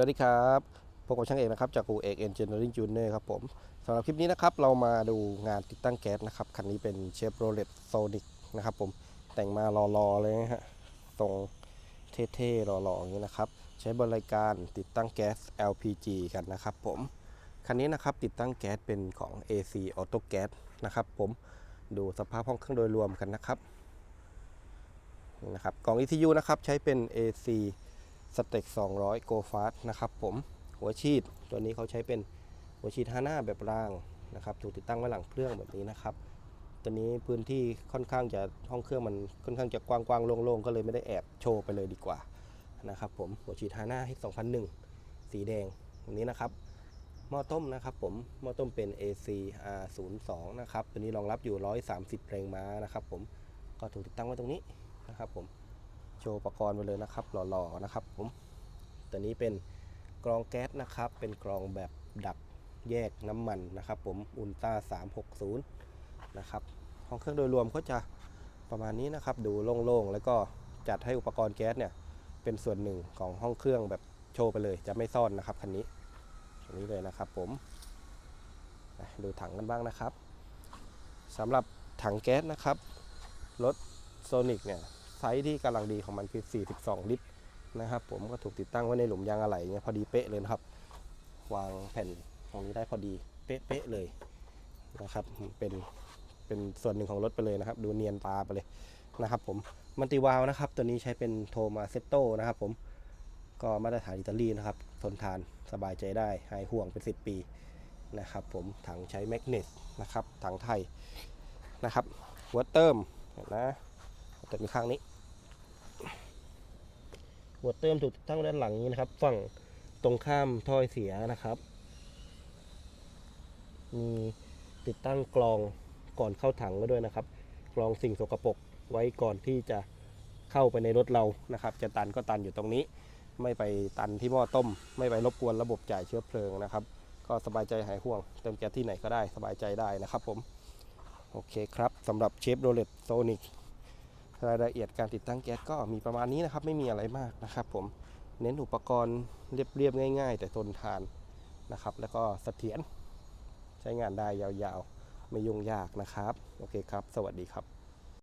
วัสดีครับพบกับช่างเอกนะครับจากอูเอกเอนจิเนียริ่งจูเนอร์ครับผมสำหรับคลิปนี้นะครับเรามาดูงานติดตั้งแก๊สนะครับคันนี้เป็นเชฟโรเลตโซนิกนะครับผมแต่งมารอๆเลยนะฮะทรงเท่ๆรอๆอย่างนี้นะครับใช้บริการติดตั้งแก๊ส LPG กันนะครับผมคันนี้นะครับติดตั้งแก๊สเป็นของ AC Auto Gas นะครับผมดูสภาพห้องเครื่องโดยรวมกันนะครับนี่นะครับกล่อง ECU นะครับใช้เป็น AC สเต็ก200 Go Fast นะครับผมหัวฉีดตัวนี้เขาใช้เป็นหัวฉีดฮาน่าแบบรางนะครับถูกติดตั้งไว้หลังเครื่องแบบนี้นะครับตัวนี้พื้นที่ค่อนข้างจะห้องเครื่องมันค่อนข้างจะกว้างๆโล่งๆก็เลยไม่ได้แอบโชว์ไปเลยดีกว่านะครับผมหัวฉีดฮาน่า H 2001สีแดงตรงนี้นะครับหม้อต้มนะครับผมหม้อต้มเป็น AC R02 นะครับตัวนี้รองรับอยู่ 130 แรงม้านะครับผมก็ถูกติดตั้งไว้ตรงนี้นะครับผม โชว์อุปกรณ์ไปเลยนะครับ หล่อๆนะครับผมตัวนี้เป็นกรองแก๊สนะครับ เป็นกรองแบบดักแยกน้ำมันนะครับผมอุลตรา360 นะครับห้องเครื่องโดยรวมก็จะประมาณนี้นะครับ ดูโล่งๆ แล้วก็จัดให้อุปกรณ์แก๊สเนี่ย เป็นส่วนหนึ่งของห้องเครื่องแบบโชว์ไปเลย จะไม่ซ่อนนะครับคันนี้อันนี้เลยนะครับผมดูถังกันบ้างนะครับสำหรับถังแก๊สนะครับรถโซนิกเนี่ย ไซส์ที่กำลังดีของมันคือ 42 ลิตรนะครับ ผมก็ถูกติดตั้งไว้ในหลุมยางอะไหล่เนี่ยพอดีเป๊ะเลยนะครับ วางแผ่นตรงนี้ได้พอดีเป๊ะๆเลยนะครับเป็นเป็นส่วนหนึ่งของรถไปเลยนะครับ ดูเนียนตาไปเลยนะครับ ผมมันติวาลนะครับ ตัวนี้ใช้เป็นโทมาเซโตนะครับ ผมก็มาตรฐานอิตาลีนะครับทนทานสบายใจได้หายห่วงเป็น 10 ปีนะครับ ผมถังใช้แมกเนสนะครับถังไทยนะครับหัวเติมเห็นนะ แต่มีข้างนี้หัวเติมถูกติดตั้งด้านหลังนี้นะครับ ฝั่งตรงข้ามถ้อยเสียนะครับ มีติดตั้งกรองก่อนเข้าถังไว้ด้วยนะครับ กรองสิ่งสกปรกไว้ก่อนที่จะเข้าไปในรถเรานะครับ จะตันก็ตันอยู่ตรงนี้ ไม่ไปตันที่หม้อต้ม ไม่ไปรบกวนระบบจ่ายเชื้อเพลิงนะครับ ก็สบายใจหายห่วง เติมแก๊สที่ไหนก็ได้สบายใจได้นะครับผม โอเคครับสำหรับเชฟโรเลตโซนิก รายละเอียดการติดตั้งแก๊สก็มีประมาณนี้นะครับ ไม่มีอะไรมากนะครับ ผมเน้นอุปกรณ์เรียบๆง่าย ๆ แต่ทนทานนะครับ แล้วก็เสถียรใช้งานได้ยาวๆ ไม่ยุ่งยากนะครับ โอเคครับ สวัสดีครับ